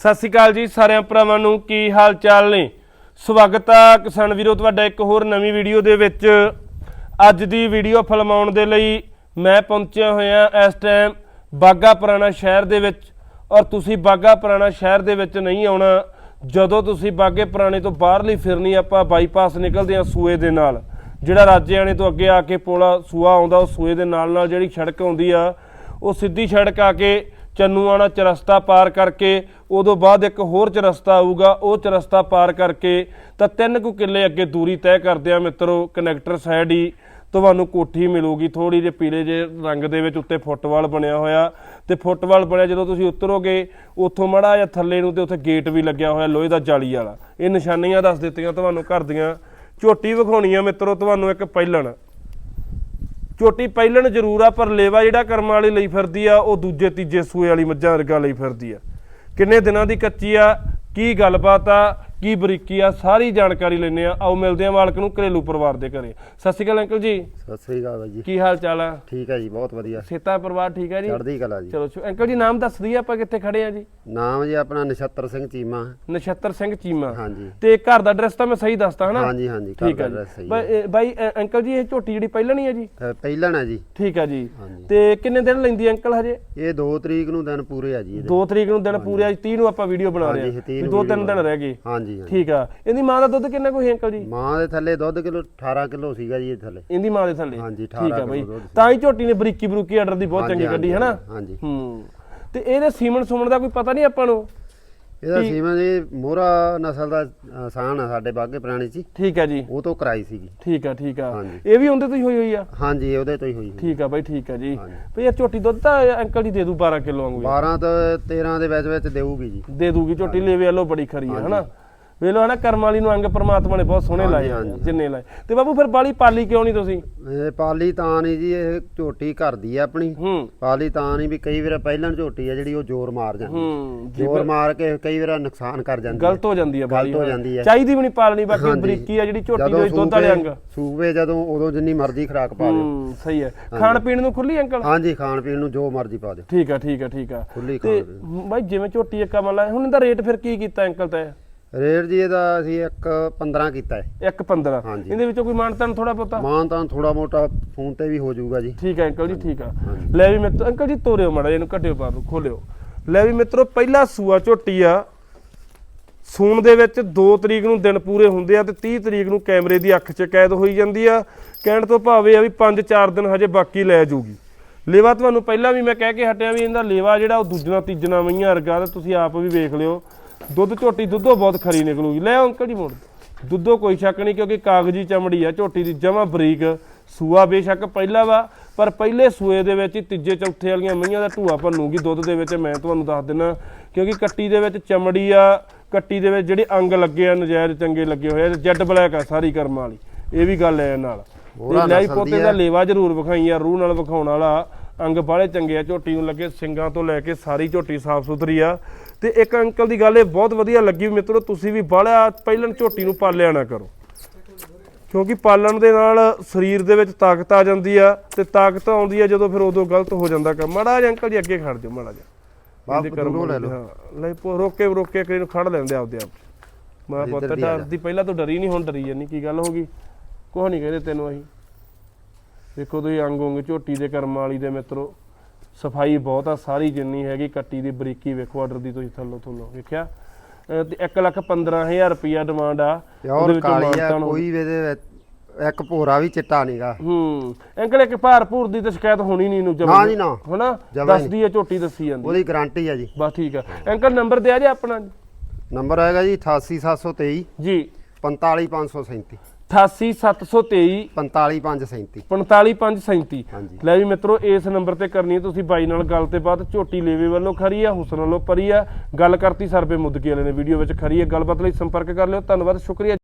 ਸਤਿ ਸ਼੍ਰੀ ਅਕਾਲ ਜੀ ਸਾਰਿਆਂ ਭਰਾਵਾਂ ਨੂੰ, ਕੀ ਹਾਲ ਚਾਲ ਨੇ? ਸਵਾਗਤ ਆ ਕਿਸਾਨ ਵੀਰੋ, ਤੁਹਾਡਾ ਇੱਕ ਹੋਰ ਨਵੀਂ ਵੀਡੀਓ ਦੇ ਵਿੱਚ। ਅੱਜ ਦੀ ਵੀਡੀਓ ਫਿਲਮਾਉਣ ਦੇ ਲਈ ਮੈਂ ਪਹੁੰਚਿਆ ਹੋਇਆ ਇਸ ਟਾਈਮ ਬਾਗਾ ਪੁਰਾਣਾ ਸ਼ਹਿਰ ਦੇ ਵਿੱਚ। ਔਰ ਤੁਸੀਂ ਬਾਗਾ ਪੁਰਾਣਾ ਸ਼ਹਿਰ ਦੇ ਵਿੱਚ ਨਹੀਂ ਆਉਣਾ, ਜਦੋਂ ਤੁਸੀਂ ਬਾਗੇ ਪੁਰਾਣੇ ਤੋਂ ਬਾਹਰਲੀ ਫਿਰਨੀ, ਆਪਾਂ ਬਾਈਪਾਸ ਨਿਕਲਦੇ ਆ ਸੂਏ ਦੇ ਨਾਲ। ਜਿਹੜਾ ਰਾਜਿਆਣੇ ਤੋਂ ਅੱਗੇ ਆ ਕੇ ਪੋਲਾ ਸੂਆ ਆਉਂਦਾ, ਉਹ ਸੂਏ ਦੇ ਨਾਲ ਨਾਲ ਜਿਹੜੀ ਸੜਕ ਆਉਂਦੀ ਆ, ਉਹ ਸਿੱਧੀ ਸੜਕ ਆ ਕੇ ਚੰਨੂਆਣਾ ਚਰਸਤਾ ਪਾਰ ਕਰਕੇ, ਉਦੋਂ ਬਾਅਦ ਇੱਕ ਹੋਰ ਚਰਸਤਾ ਆਊਗਾ, ਉਹ ਚਰਸਤਾ ਪਾਰ ਕਰਕੇ, ਤਾਂ ਤਿੰਨ ਕੁ ਕਿੱਲੇ ਅੱਗੇ ਦੂਰੀ ਤੈਅ ਕਰਦੇ ਆ ਮਿੱਤਰੋ, ਕਨੈਕਟਰ ਸਾਈਡ ਹੀ, ਤੁਹਾਨੂੰ ਕੋਠੀ ਮਿਲੂਗੀ ਥੋੜੀ ਜਿਹੀ ਪੀਲੇ ਜਿਹੇ ਰੰਗ ਦੇ ਵਿੱਚ ਉੱਤੇ ਫੁੱਟਵਾਲ ਬਣਿਆ ਹੋਇਆ, ਤੇ ਫੁੱਟਵਾਲ ਬਣਿਆ ਜਦੋਂ ਤੁਸੀਂ ਉਤਰੋਗੇ, ਉੱਥੋਂ ਮੜਾ ਜਾਂ ਥੱਲੇ ਨੂੰ ਤੇ ਉੱਥੇ ਗੇਟ ਵੀ ਲੱਗਿਆ ਹੋਇਆ, ਲੋਹੇ ਦਾ ਜਾਲੀ ਵਾਲਾ। ਇਹ ਨਿਸ਼ਾਨੀਆਂ ਦੱਸ ਦਿੱਤੀਆਂ ਤੁਹਾਨੂੰ ਘਰ ਦੀਆਂ, ਝੋਟੀ ਵਿਖਾਉਣੀ ਆ ਮਿੱਤਰੋ, ਤੁਹਾਨੂੰ ਇੱਕ ਪਹਿਲਣ। ਝੋਟੀ ਪਹਿਲਣ ਜ਼ਰੂਰ ਆ, ਪਰ ਲੇਵਾ ਜਿਹੜਾ ਕਰਮ ਵਾਲੀ ਲਈ ਫਿਰਦੀ ਆ, ਉਹ ਦੂਜੇ, ਤੀਜੇ ਸੂਏ ਵਾਲੀ ਮੱਝਾਂ ਵਰਗਾ ਲਈ ਫਿਰਦੀ ਆ। ਕਿੰਨੇ ਦਿਨਾਂ ਦੀ ਕੱਚੀ ਆ? ਕੀ ਗੱਲਬਾਤ ਆ? ਕੀ ਬਰੀਕੀ ਆ ਸਾਰੀ ਜਾਣਕਾਰੀ ਲੈਣੇ ਆ। ਆਓ ਮਿਲਦੇ ਆ ਮਾਲਕ ਨੂੰ ਘਰੇਲੂ ਪਰਿਵਾਰ ਦੇ ਘਰੇ। ਸਤਿ ਸ਼੍ਰੀ ਅਕਾਲ ਅੰਕਲ ਜੀ। ਸਤਿ ਸ੍ਰੀ ਅਕਾਲ ਬਾਈ ਜੀ। ਕੀ ਹਾਲ ਚਾਲ ਆ? ਠੀਕ ਹੈ ਜੀ ਬਹੁਤ ਵਧੀਆ। ਸੇਤਾ ਪਰਿਵਾਰ ਠੀਕ ਹੈ ਜੀ? ਚੜ੍ਹਦੀ ਕਲਾ ਜੀ। ਚਲੋ। ਅੰਕਲ ਜੀ ਨਾਮ ਦੱਸ ਦਈਏ ਆਪਾਂ ਕਿੱਥੇ ਖੜੇ ਆ ਜੀ? ਨਾਮ ਜੀ ਆਪਣਾ ਨਛੱਤਰ ਸਿੰਘ ਚੀਮਾ। ਨਛੱਤਰ ਸਿੰਘ ਚੀਮਾ। ਹਾਂਜੀ। ਤੇ ਘਰ ਦਾ ਐਡਰੈਸ ਤਾਂ ਮੈਂ ਸਹੀ ਦੱਸਦਾ ਹਨਾ? ਹਾਂਜੀ ਹਾਂਜੀ ਘਰ ਠੀਕ ਦਾ ਹੈ ਜੀ। ਬਾਈ ਇਹ- ਬਾਈ ਅ, ਅੰਕਲ ਜੀ ਇਹ ਝੋਟੀ ਜਿਹੜੀ ਪਹਿਲਣੀ ਆ ਜੀ? ਹੈ। ਪਹਿਲਾਂ ਨਾ ਜੀ। ਠੀਕ ਆ ਜੀ। ਹਾਂਜੀ। ਤੇ ਕਿੰਨੇ ਦਿਨ ਲੈਂਦੀ ਆ ਅੰਕਲ ਹਜੇ? ਇਹ 2 ਤਰੀਕ ਨੂੰ ਦਿਨ ਪੂਰੇ ਆ ਜੀ ਇਹਦੇ। 2 ਤਰੀਕ ਨੂੰ ਦਿਨ ਪੂਰੇ ਅੱਜ 30 ਨੂੰ ਆਪਾਂ ਵੀਡੀਓ ਬਣਾ ਰਹੇ ਹਾਂਜੀ, ਹਾਂ 30 ਵੀ ਨੂੰ ਦੋ ਤਿੰਨ video ਦਿਨ ਰਹਿ ਗਏ। ਹਾਂਜੀ। ਹਾਂਜੀ ਠੀਕ ਆ। ਇਹਦੀ ਮਾਂ ਦਾ ਦੁੱਧ ਕਿੰਨਾ ਕੋਈ ਅੰਕਲ ਜੀ? ਮਾਂ ਦੇ ਥੱਲੇ ਦੁੱਧ ਕਿਲੋ 18 ਕਿਲੋ ਸੀਗਾ ਜੀ ਇਹ ਥੱਲੇ। ਇਹਦੀ ਮਾਂ ਦੇ ਥੱਲੇ? ਹਾਂਜੀ, ਠੀਕ 18 ਆ ਬਈ। ਕਿਲੋ ਦੁੱਧ ਸੀ। ਤਾਂ ਹੀ ਝੋਟੀ ਨੇ ਬਰੀਕੀ ਬਰੂਕੀ ਆਰਡਰ ਦੀ ਬਹੁਤ ਹਾਂਜੀ, ਚੰਗੀ ਕੱਢੀ ਹੈ ਹਾਂਜੀ, ਨਾ ਹਾਂਜੀ ਹੂੰ। ਤੇ ਇਹਦੇ ਸੀਮਨ ਸੁਮਨ ਦਾ ਕੋਈ ਪਤਾ ਨਹੀਂ ਆਪਾਂ ਨੂੰ? ਇਹਦਾ ਸੀਮਾ ਜੀ ਮੋਹਰਾ ਨਸਲ ਦਾ ਅ, ਸਾਨ ਆ ਸਾਡੇ ਬਾਗੇ ਪੁਰਾਣੇ ਚ ਹੀ। ਠੀਕ ਆ ਜੀ। ਉਹ ਤੋਂ ਕਰਾਈ ਸੀਗੀ। ਠੀਕ ਆ ਠੀਕ ਆ। ਹਾਂਜੀ। ਇਹ ਵੀ ਉਹਦੇ ਤੋਂ ਹੀ ਹੋਈ ਹੋਈ ਆ? ਹਾਂਜੀ ਉਹਦੇ ਤੋਂ ਹੀ ਹੋਈ। ਠੀਕ ਆ ਬਾਈ ਠੀਕ ਆ ਜੀ। ਹਾਂਜੀ। ਭਈ ਇਹ ਝੋਟੀ ਦੁੱਧ ਤਾਂ ਅੰਕਲ ਜੀ ਦੇ ਦੂ 12 ਕਿਲੋ ਵਾਂਗੂ 12 ਤੋਂ 13 ਦੇ ਵਿੱਚ ਵਿੱਚ ਦੇਊਗੀ ਜੀ। ਦੇ ਦੂਗੀ ਝੋਟੀ ਲੇਵੇ ਵੱਲੋਂ ਬੜੀ ਖਰੀ ਆ ਹਨਾ? ਵੇਲੋ ਹਨਾ ਕਰਮ ਵਾਲੀ ਨੂੰ ਅੰਗ ਪ੍ਰਮਾਤਮਾ ਨੇ ਬਹੁਤ ਸੋਹਣੇ ਲਾਏ ਆ। ਜਿੰਨੇ ਲਾਏ। ਤੇ ਬਾਬੂ ਫਿਰ ਬਾਲੀ ਪਾਲੀ ਕਿਉਂ ਨਹੀਂ ਤੁਸੀਂ? ਇਹ ਪਾਲੀ ਤਾਂ ਨਹੀਂ ਜੀ ਇਹ ਝੋਟੀ ਘਰ ਦੀ ਆ ਆਪਣੀ। ਹੂੰ। ਪਾਲੀ ਤਾਂ ਨਹੀਂ ਵੀ ਕਈ ਵਾਰ ਪਹਿਲਾਂ ਝੋਟੀ ਆ ਜਿਹੜੀ ਉਹ ਜ਼ੋਰ ਮਾਰ ਜਾਂਦੀ। ਹੂੰ ਜ਼ੋਰ ਮਾਰ ਕੇ ਕਈ ਵਾਰ ਨੁਕਸਾਨ ਕਰ ਜਾਂਦੀ ਗਲਤ ਹੋ ਜਾਂਦੀ ਆ ਬਾਲੀ ਗਲਤ ਹੋ ਜਾਂਦੀ ਹੈ। ਚਾਹੀਦੀ ਵੀ ਨਹੀਂ ਪਾਲਣੀ ਬਾਕੀ ਹਾਂਜੀ। ਬਰੀਕੀ ਆ ਜਿਹੜੀ ਝੋਟੀ ਜਦੋਂ ਦੇ ਦੁੱਧ ਵਾਲੇ ਅੰਗ। ਸੂਬੇ ਜਦੋਂ ਉਦੋਂ ਜਿੰਨੀ ਮਰਜ਼ੀ ਖਰਾਕ ਪਾ ਦਿਓ। ਹੂੰ ਸਹੀ ਹੈ ਖਾਣ ਪੀਣ ਨੂੰ ਖੁੱਲੀ ਅੰਕਲ? ਹਾਂਜੀ ਖਾਣ ਪੀਣ ਨੂੰ ਜੋ ਮਰਜ਼ੀ ਪਾ ਦਿਓ। ਠੀਕ ਆ ਠੀਕ ਆ ਠੀਕ ਆ। ਖੁੱਲੀ ਤੇ ਖਾਣ ਬਾਈ ਜਿਵੇਂ ਝੋਟੀ ਇੱਕ ਮਲਾ ਹੁਣ ਇਹਦਾ ਰੇਟ ਫਿਰ ਕੀ ਕੀਤਾ ਅੰਕਲ ਤੇ? ਰੇਟ ਜੀ ਇਹਦਾ ਅਸੀਂ ਇੱਕ 15 ਕੀਤਾ ਹੈ। 1.15 ਹਾਂਜੀ। ਇਹਦੇ ਵਿੱਚੋਂ ਕੋਈ ਮਾਨਤਾਨ ਥੋੜਾ ਬਹੁਤਾ? ਮਾਨ ਤਾਂ ਥੋੜਾ ਮੋਟਾ ਫੋਨ ਤੇ ਵੀ ਹੋ ਜਾਊਗਾ ਜੀ। ਠੀਕ ਹੈ ਅੰਕਲ ਜੀ ਠੀਕ ਆ। ਹਾਂਜੀ। ਲੈ ਵੀ ਮਿੱਤਰ ਅੰਕਲ ਜੀ ਤੋਰਿਓ ਮੜਾ ਇਹਨੂੰ ਪਾ ਦਿਓ ਖੋਲਿਓ। ਲੈ ਵੀ ਮਿੱਤਰੋ ਪਹਿਲਾ ਸੂਆ ਝੋਟੀ ਆ। ਸੂਣ ਦੇ ਵਿੱਚ 2 ਤਰੀਕ ਨੂੰ ਦਿਨ ਪੂਰੇ ਹੁੰਦੇ ਆ ਤੇ 30 ਤਰੀਕ ਨੂੰ ਕੈਮਰੇ ਦੀ ਅੱਖ 'ਚ ਕੈਦ ਹੋਈ ਜਾਂਦੀ ਆ। ਕਹਿਣ ਤੋਂ ਭਾਵੇਂ ਆ ਵੀ 5-4 ਦਿਨ ਹਜੇ ਬਾਕੀ ਲੈ ਜਾਊਗੀ। ਲੇਵਾ ਤੁਹਾਨੂੰ ਪਹਿਲਾਂ ਵੀ ਮੈਂ ਕਹਿ ਕੇ ਹਟਿਆ ਵੀ ਇਹਦਾ ਲੇਵਾ ਜਿਹੜਾ ਉਹ ਦੂਜਣਾ ਤੀਜਣਾ ਮਈਆਂ ਵਰਗਾ ਤੇ ਤੁਸੀਂ ਆਪ ਵੀ ਵੇਖ ਲਿਓ। ਦੁੱਧ ਝੋਟੀ ਦੁੱਧੋਂ ਬਹੁਤ ਖਰੀ ਨਿਕਲੂਗੀ। ਲੈ ਅੰਕਲ ਜੀ ਮੋੜ ਦੁੱਧੋਂ ਕੋਈ ਸ਼ੱਕ ਨਹੀਂ ਕਿਉਂਕਿ ਕਾਗਜ਼ੀ ਚਮੜੀ ਆ ਝੋਟੀ ਦੀ ਜਮਾ ਬਰੀਕ। ਸੂਆ ਬੇਸ਼ੱਕ ਪਹਿਲਾ ਵਾ ਪਰ ਪਹਿਲੇ ਸੂਏ ਦੇ ਵਿੱਚ ਹੀ ਤੀਜੇ ਚੌਥੇ ਵਾਲੀਆਂ ਮਈਆਂ ਦਾ ਢੂਆ ਭੰਨੂਗੀ। ਦੁੱਧ ਦੇ ਵਿੱਚ ਮੈਂ ਤੁਹਾਨੂੰ ਦੱਸ ਦਿੰਨਾ ਕਿਉਂਕਿ ਕੱਟੀ ਦੇ ਵਿੱਚ ਚਮੜੀ ਆ ਕੱਟੀ ਦੇ ਵਿੱਚ ਜਿਹੜੇ ਅੰਗ ਲੱਗੇ ਆ ਨਜਾਇਜ਼ ਚੰਗੇ ਲੱਗੇ ਹੋਏ ਆ ਜੈਡ ਬਲੈਕ ਆ ਸਾਰੀ ਕਰਮ ਵਾਲੀ। ਇਹ ਵੀ ਗੱਲ ਹੈ ਨਾਲ। ਤੇ ਲੈ ਪੋਤੇ ਦੀ। ਲੇਵਾ ਜ਼ਰੂਰ ਵਿਖਾਈ ਆ ਰੂਹ ਨਾਲ ਵਿਖਾਉਣ ਵਾਲਾ। ਅੰਗ ਬਾਹਲੇ ਚੰਗੇ ਆ ਝੋਟੀ ਨੂੰ ਲੱਗੇ ਸਿੰਗਾਂ ਤੋਂ ਲੈ ਕੇ ਸਾਰੀ ਝੋਟੀ ਸਾਫ਼ ਸੁਥਰੀ ਆ। ਤੇ ਇੱਕ ਅੰਕਲ ਦੀ ਗੱਲ ਇਹ ਬਹੁਤ ਵਧੀਆ ਲੱਗੀ ਮਿੱਤਰੋ ਤੁਸੀਂ ਵੀ ਬਾਹਲਾ ਪਹਿਲਾਂ ਝੋਟੀ ਨੂੰ ਪਾਲਿਆ ਨਾ ਕਰੋ। ਕਿਉਂਕਿ ਪਾਲਣ ਦੇ ਨਾਲ ਸਰੀਰ ਦੇ ਵਿੱਚ ਤਾਕਤ ਆ ਜਾਂਦੀ ਆ ਤੇ ਤਾਕਤ ਆਉਂਦੀ ਆ ਜਦੋਂ ਫਿਰ ਉਦੋਂ ਗਲਤ ਹੋ ਜਾਂਦਾ ਕੰਮ। ਮਾੜਾ ਜਿਹਾ ਅੰਕਲ ਜੀ ਅੱਗੇ ਖੜ ਜਾਓ ਮਾੜਾ ਜਿਹਾ। ਬਾਪ ਇਹਦੇ ਕਰਮ ਲੈ ਲਓ। ਲੈ ਪੋ ਰੋਕੇ ਰੋਕੇ ਕਰੀ ਨੂੰ ਖੜ ਲੈਂਦੇ ਆਪਦੇ ਆਪ ਮੈਂ ਪੁੱਤ। ਡਰਦੀ ਪਹਿਲਾਂ ਤੋਂ ਡਰੀ ਨਹੀਂ ਹੁਣ ਡਰੀ ਜਾਨੀ ਕੀ ਗੱਲ ਹੋ ਗਈ? ਕੁਛ ਨਹੀਂ ਕਹਿੰਦੇ ਤੈਨੂੰ ਅਸੀਂ। ਦੇਖੋ ਤੁਸੀਂ ਅੰਗ ਉਂਗ ਝੋਟੀ ਦੇ ਕਰਮ ਵਾਲੀ ਦੇ ਮਿੱਤਰੋ ਸਫ਼ਾਈ ਬਹੁਤ ਆ ਸਾਰੀ ਜਿੰਨੀ ਹੈਗੀ ਕੱਟੀ ਦੀ ਬਰੀਕੀ ਵੇਖੋ ਆਰਡਰ ਦੀ ਤੁਸੀਂ ਥੱਲੋਂ ਥੱਲੋਂ ਵੇਖਿਆ? ਤੇ 1 ਲੱਖ 15000 ਰੁਪਿਆ ਡਿਮਾਂਡ ਆ ਵਿੱਚੋਂ ਕਾਲੀ ਆ ਕੋਈ ਇਹਦੇ ਵਿੱਚ ਇੱਕ ਭੋਰਾ ਵੀ ਚਿੱਟਾ ਨਹੀਂਗਾ ਹੂੰ ਅੰਕਲ ਇੱਕ ਭਾਰ ਭੂਰ ਦੀ ਤਾਂ ਸ਼ਿਕਾਇਤ ਹੋਣੀ ਨਹੀਂ ਨੂੰ ਨਾ। ਜੀ, ਨਾ। ਹਨਾ? ਜਮਾਂ ਦੱਸਦੀ ਹੈ ਝੋਟੀ ਦੱਸੀ ਜਾਂਦੀ। ਉਹਦੀ ਗਾਰੰਟੀ ਆ ਜੀ। ਬਸ ਠੀਕ ਆ। ਅੰਕਲ ਨੰਬਰ ਦਿਆ ਜੇ ਆਪਣਾ? ਨੰਬਰ ਹੈਗਾ ਜੀ 88723 ਜੀ। 45537 88723 45537 45537 ਹਾਂਜੀ। ਲੈ ਵੀ ਮਿੱਤਰੋ ਇਸ ਨੰਬਰ ਤੇ ਕਰਨੀ ਹੈ ਤੁਸੀਂ ਬਾਈ ਨਾਲ ਗੱਲ ਤੇ ਬਾਅਦ ਝੋਟੀ ਲੇਵੇ ਵੱਲੋਂ ਖਰੀ ਆ ਹੁਸਨ ਵੱਲੋਂ ਪਰੀ ਆ। ਗੱਲ ਕਰਤੀ ਸਰਬੇ ਮੁੱਦਕੀ ਵਾਲੇ ਨੇ ਵੀਡੀਓ ਵਿੱਚ ਖਰੀ ਹੈ ਗੱਲਬਾਤ ਲਈ ਸੰਪਰਕ ਕਰ ਲਿਓ। ਧੰਨਵਾਦ ਸ਼ੁਕਰੀਆ।